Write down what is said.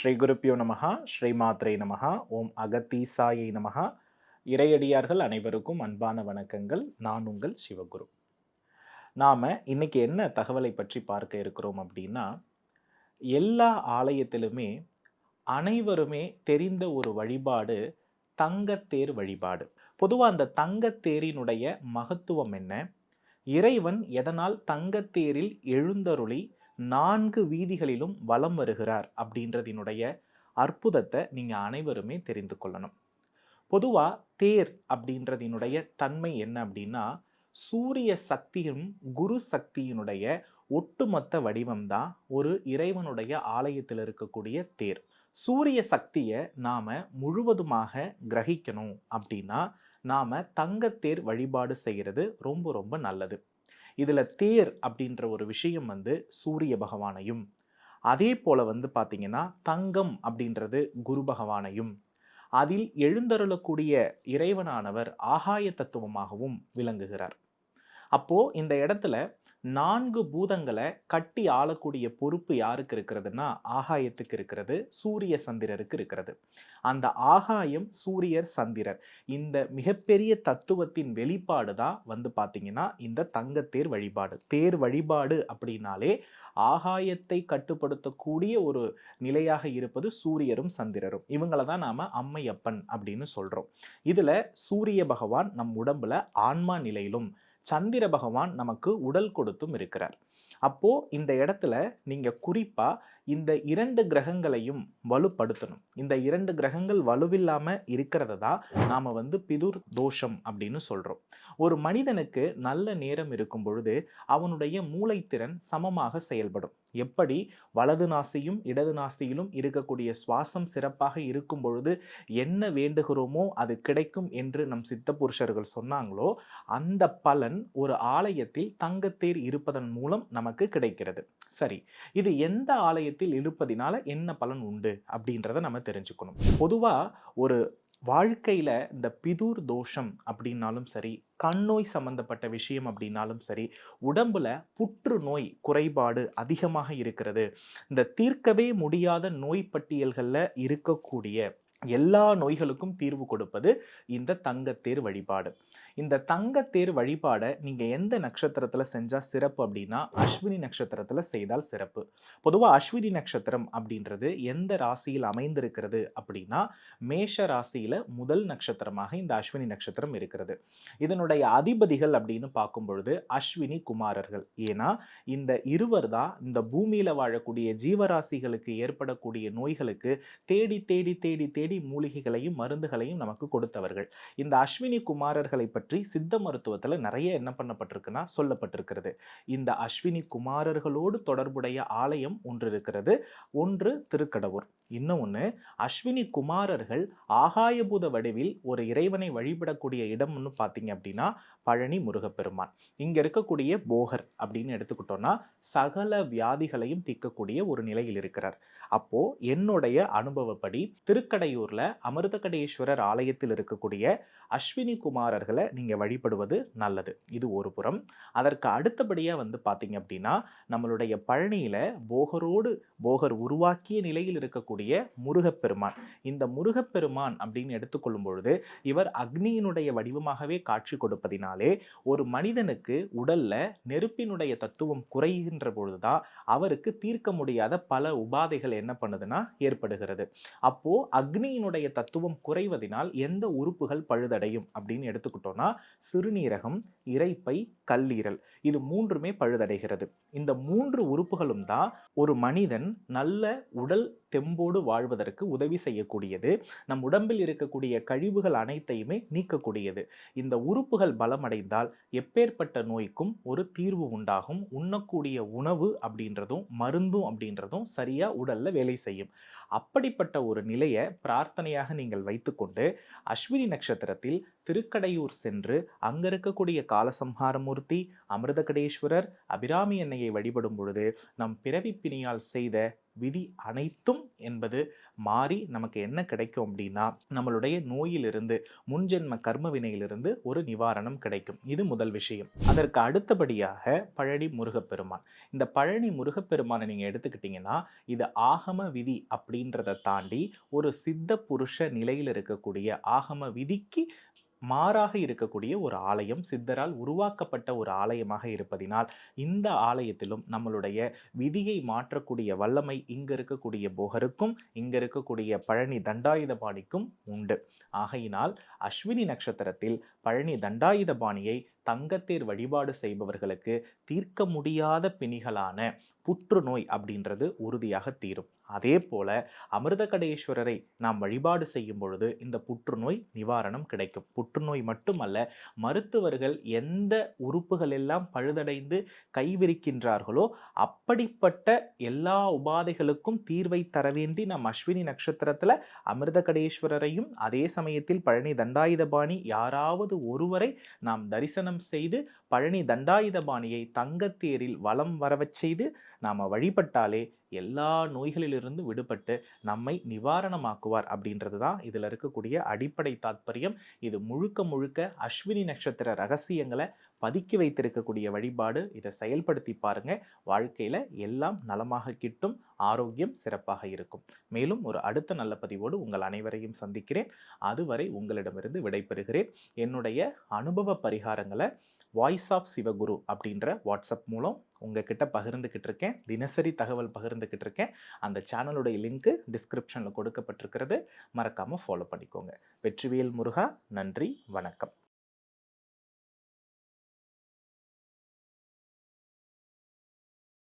ஸ்ரீ குருப்பியோ நமகா ஸ்ரீ மாத்ரே நமஹா ஓம் அகத்தீசாயை நமஹா. இறையடியார்கள் அனைவருக்கும் அன்பான வணக்கங்கள். நான் உங்கள் சிவகுரு. நாம் இன்னைக்கு என்ன தகவலை பற்றி பார்க்க இருக்கிறோம் அப்படின்னா எல்லா ஆலயத்திலுமே அனைவருமே தெரிந்த ஒரு வழிபாடு தங்கத்தேர் வழிபாடு. பொதுவாக அந்த தங்கத்தேரினுடைய மகத்துவம் என்ன? இறைவன் எதனால் தங்கத்தேரில் எழுந்தருளி நான்கு வீதிகளிலும் வலம் வருகிறார் அப்படின்றதினுடைய அற்புதத்தை நீங்கள் அனைவருமே தெரிந்து கொள்ளணும். பொதுவாக தேர் அப்படின்றதினுடைய தன்மை என்ன அப்படின்னா சூரிய சக்தியும் குரு சக்தியினுடைய ஒட்டுமொத்த வடிவம்தான் ஒரு இறைவனுடைய ஆலயத்தில் இருக்கக்கூடிய தேர். சூரிய சக்தியை நாம் முழுவதுமாக கிரகிக்கணும் அப்படின்னா நாம் தங்கத்தேர் வழிபாடு செய்கிறது ரொம்ப ரொம்ப நல்லது. இதில் தேர் அப்படின்ற ஒரு விஷயம் வந்து சூரிய பகவானையும் அதே போல் வந்து பார்த்திங்கன்னா தங்கம் அப்படின்றது குரு பகவானையும் அதில் எழுந்தருளக்கூடிய இறைவனானவர் ஆகாய தத்துவமாகவும் விளங்குகிறார். அப்போது இந்த இடத்துல நான்கு பூதங்களை கட்டி ஆளக்கூடிய பொறுப்பு யாருக்கு இருக்கிறதுனா ஆகாயத்துக்கு இருக்கிறது சூரிய சந்திரருக்கு இருக்கிறது. அந்த ஆகாயம் சூரியர் சந்திரர். இந்த மிகப்பெரிய தத்துவத்தின் வெளிப்பாடு தான் வந்து பார்த்தீங்கன்னா இந்த தங்கத்தேர் வழிபாடு. தேர் வழிபாடு அப்படின்னாலே ஆகாயத்தை கட்டுப்படுத்தக்கூடிய ஒரு நிலையாக இருப்பது சூரியரும் சந்திரரும். இவங்கள தான் நாம் அம்மையப்பன் அப்படின்னு சொல்கிறோம் இதில் சூரிய பகவான் நம் உடம்புல ஆன்மா நிலையிலும் சந்திர பகவான் நமக்கு உடல் கொடுத்தும் இருக்கிறார். அப்போ இந்த இடத்துல நீங்க குறிப்பா இந்த இரண்டு கிரகங்களையும் வலுப்படுத்தணும். இந்த இரண்டு கிரகங்கள் வலுவில்லாமல் இருக்கிறத தான் நாம் வந்து பிதுர் தோஷம் அப்படின்னு சொல்கிறோம் ஒரு மனிதனுக்கு நல்ல நேரம் இருக்கும் பொழுது அவனுடைய மூளைத்திறன் சமமாக செயல்படும். எப்படி? வலது நாசியும் இடது நாசியிலும் இருக்கக்கூடிய சுவாசம் சிறப்பாக இருக்கும் பொழுது என்ன வேண்டுகிறோமோ அது கிடைக்கும் என்று நம் சித்த புருஷர்கள் சொன்னாங்களோ அந்த பலன் ஒரு ஆலயத்தில் தங்கத்தேர் இருப்பதன் மூலம் நமக்கு கிடைக்கிறது. சரி இது எந்த ஆலயத்தில் இருப்பதினால என்ன பலன் உண்டு அப்படின்றத நம்ம தெரிஞ்சுக்கணும். பொதுவாக ஒரு வாழ்க்கையில் இந்த பிதூர் தோஷம் அப்படின்னாலும் சரி கண்ணோய் சம்பந்தப்பட்ட விஷயம் அப்படின்னாலும் சரி உடம்புல புற்றுநோய் குறைபாடு அதிகமாக இருக்கிறது. இந்த தீர்க்கவே முடியாத நோய் பட்டியல்களில் இருக்கக்கூடிய எல்லா நோய்களுக்கும் தீர்வு கொடுப்பது இந்த தங்கத்தேர் வழிபாடு. இந்த தங்கத்தேர் வழிபாடை நீங்கள் எந்த நட்சத்திரத்தில் செஞ்சால் சிறப்பு அப்படின்னா அஸ்வினி நட்சத்திரத்தில் செய்தால் சிறப்பு. பொதுவாக அஸ்வினி நட்சத்திரம் அப்படின்றது எந்த ராசியில் அமைந்திருக்கிறது அப்படின்னா மேஷ ராசியில் முதல் நட்சத்திரமாக இந்த அஸ்வினி நட்சத்திரம் இருக்கிறது. இதனுடைய அதிபதிகள் அப்படின்னு பார்க்கும் பொழுது அஸ்வினி குமாரர்கள். ஏன்னா இந்த இருவர் தான் இந்த பூமியில் வாழக்கூடிய ஜீவராசிகளுக்கு ஏற்படக்கூடிய நோய்களுக்கு தேடி தேடி தேடி தேடி மூலிகைகளையும் மருந்துகளையும் நமக்கு கொடுத்தவர்கள். இந்த அஸ்வினி குமாரர்களை பற்றி பற்றி சித்த மருத்துவத்தில் நிறைய என்ன பண்ணப்பட்டிருக்குன்னா சொல்லப்பட்டிருக்கிறது. இந்த அஸ்வினி குமாரர்களோடு தொடர்புடைய ஆலயம் ஒன்று இருக்கிறது. ஒன்று திருக்கடவுர். இன்னும் ஒன்று அஸ்வினி குமாரர்கள் ஆகாயபூத வடிவில் ஒரு இறைவனை வழிபடக்கூடிய இடம்னு பார்த்தீங்க அப்படின்னா பழனி முருகப்பெருமான். இங்கே இருக்கக்கூடிய போகர் அப்படின்னு எடுத்துக்கிட்டோன்னா சகல வியாதிகளையும் தீர்க்கக்கூடிய ஒரு நிலையில் இருக்கிறார். அப்போது என்னுடைய அனுபவப்படி திருக்கடையூரில் அமிர்தகடேஸ்வரர் ஆலயத்தில் இருக்கக்கூடிய அஸ்வினி குமாரர்களை நீங்கள் வழிபடுவது நல்லது. இது ஒரு புறம். அதற்கு அடுத்தபடியாக வந்து பார்த்தீங்க அப்படின்னா நம்மளுடைய பழனியில் போகரோடு போகர் உருவாக்கிய நிலையில் இருக்கக்கூடிய முருகப்பெருமான். இந்த முருகப்பெருமான் அப்படின்னு எடுத்துக்கொள்ளும் பொழுது இவர் அக்னியினுடைய வடிவமாகவே காட்சி கொடுப்பதினாலே ஒரு மனிதனுக்கு உடல்ல நெருப்பினுடைய தத்துவம் குறைகின்ற பொழுதுதான் அவருக்கு தீர்க்க முடியாத பல உபாதைகள் என்ன பண்ணுதுன்னா ஏற்படுகிறது. அப்போ அக்னியினுடைய தத்துவம் குறைவதனால் எந்த உறுப்புகள் பழுதடையும் அப்படின்னு எடுத்துக்கிட்டோம்னா சிறுநீரகம் இறைப்பை கல்லீரல். இது மூன்றுமே பழுதடைகிறது. இந்த மூன்று உறுப்புகளும் தான் ஒரு மனிதன் நல்ல உடல் தெம்போடு வாழ்வதற்கு உதவி செய்யக்கூடியது. நம் உடம்பில் இருக்கக்கூடிய கழிவுகள் அனைத்தையுமே நீக்கக்கூடியது. இந்த உறுப்புகள் பலமடைந்தால் எப்பேற்பட்ட நோய்க்கும் ஒரு தீர்வு உண்டாகும். உண்ணக்கூடிய உணவு அப்படின்றதும் மருந்தும் அப்படின்றதும் சரியாக உடலில் வேலை செய்யும். அப்படிப்பட்ட ஒரு நிலையை பிரார்த்தனையாக நீங்கள் வைத்துக்கொண்டு அஸ்வினி நட்சத்திரத்தில் திருக்கடையூர் சென்று அங்க இருக்கக்கூடிய காலசம்ஹாரமூர்த்தி அமிர்தகடேஸ்வரர் அபிராமி எண்ணெயை வழிபடும் பொழுது நம் பிறவி பிணியால் செய்த விதி அனைத்தும் என்பது மாறி நமக்கு என்ன கிடைக்கும் அப்படின்னா நம்மளுடைய நோயிலிருந்து முன்ஜென்ம கர்ம வினையிலிருந்து ஒரு நிவாரணம் கிடைக்கும். இது முதல் விஷயம். அதற்கு அடுத்தபடியாக பழனி முருகப்பெருமான். இந்த பழனி முருகப்பெருமானை நீங்கள் எடுத்துக்கிட்டிங்கன்னா இது ஆகம விதி அப்படின்றத தாண்டி ஒரு சித்த புருஷ நிலையில் இருக்கக்கூடிய ஆகம விதிக்கு மாறாக இருக்கக்கூடிய ஒரு ஆலயம் சித்தரால் உருவாக்கப்பட்ட ஒரு ஆலயமாக இருப்பதினால் இந்த ஆலயத்திலும் நம்மளுடைய விதியை மாற்றக்கூடிய வல்லமை இங்க இருக்கக்கூடிய போகருக்கும் இங்க இருக்கக்கூடிய பழனி தண்டாயுதபாணிக்கும் உண்டு. ஆகையினால் அஸ்வினி நட்சத்திரத்தில் பழனி தண்டாயுதபாணியை தங்கத்தேர் வழிபாடு செய்பவர்களுக்கு தீர்க்க முடியாத பிணிகளான புற்றுநோய் அப்படின்றது உறுதியாக தீரும். அதே போல அமிர்தகடேஸ்வரரை நாம் வழிபாடு செய்யும் பொழுது இந்த புற்றுநோய் நிவாரணம் கிடைக்கும். புற்றுநோய் மட்டுமல்ல மருத்துவர்கள் எந்த உறுப்புகள் எல்லாம் பழுதடைந்து கைவிரிக்கின்றார்களோ அப்படிப்பட்ட எல்லா உபாதைகளுக்கும் தீர்வை தர வேண்டி நம் அஸ்வினி நட்சத்திரத்தில் அமிர்தகடேஸ்வரரையும் அதே சமயத்தில் பழனி தண்டாயுதபாணி யாராவது ஒருவரை நாம் தரிசனம் செய்து பழனி தண்டாயுதபாணியை தங்கத்தேரில் வலம் வரவச் செய்து நாம் வழிபட்டாலே எல்லா நோய்களிலிருந்து விடுபட்டு நம்மை நிவாரணமாக்குவார் அப்படின்றது தான் இதில் இருக்கக்கூடிய அடிப்படை தாத்பரியம். இது முழுக்க முழுக்க அஸ்வினி நட்சத்திர ரகசியங்களை பதுக்கி வைத்திருக்கக்கூடிய வழிபாடு. இதை செயல்படுத்தி பாருங்கள் வாழ்க்கையில் எல்லாம் நலமாக கிட்டும் ஆரோக்கியம் சிறப்பாக இருக்கும். மேலும் ஒரு அடுத்த நல்ல பதிவோடு உங்கள் அனைவரையும் சந்திக்கிறேன். அதுவரை உங்களிடமிருந்து விடைபெறுகிறேன். என்னுடைய அனுபவ பரிகாரங்களை வாய்ஸ் ஆஃப் சிவகுரு அப்படின்ற வாட்ஸ்அப் மூலம் உங்ககிட்ட பகிர்ந்துக்கிட்டு இருக்கேன் தினசரி தகவல் பகிர்ந்துக்கிட்டு இருக்கேன் அந்த சேனலுடைய லிங்க்கு டிஸ்கிரிப்ஷனில் கொடுக்கப்பட்டிருக்கிறது. மறக்காமல் ஃபாலோ பண்ணிக்கோங்க. வெற்றிவேல் முருகா நன்றி வணக்கம்.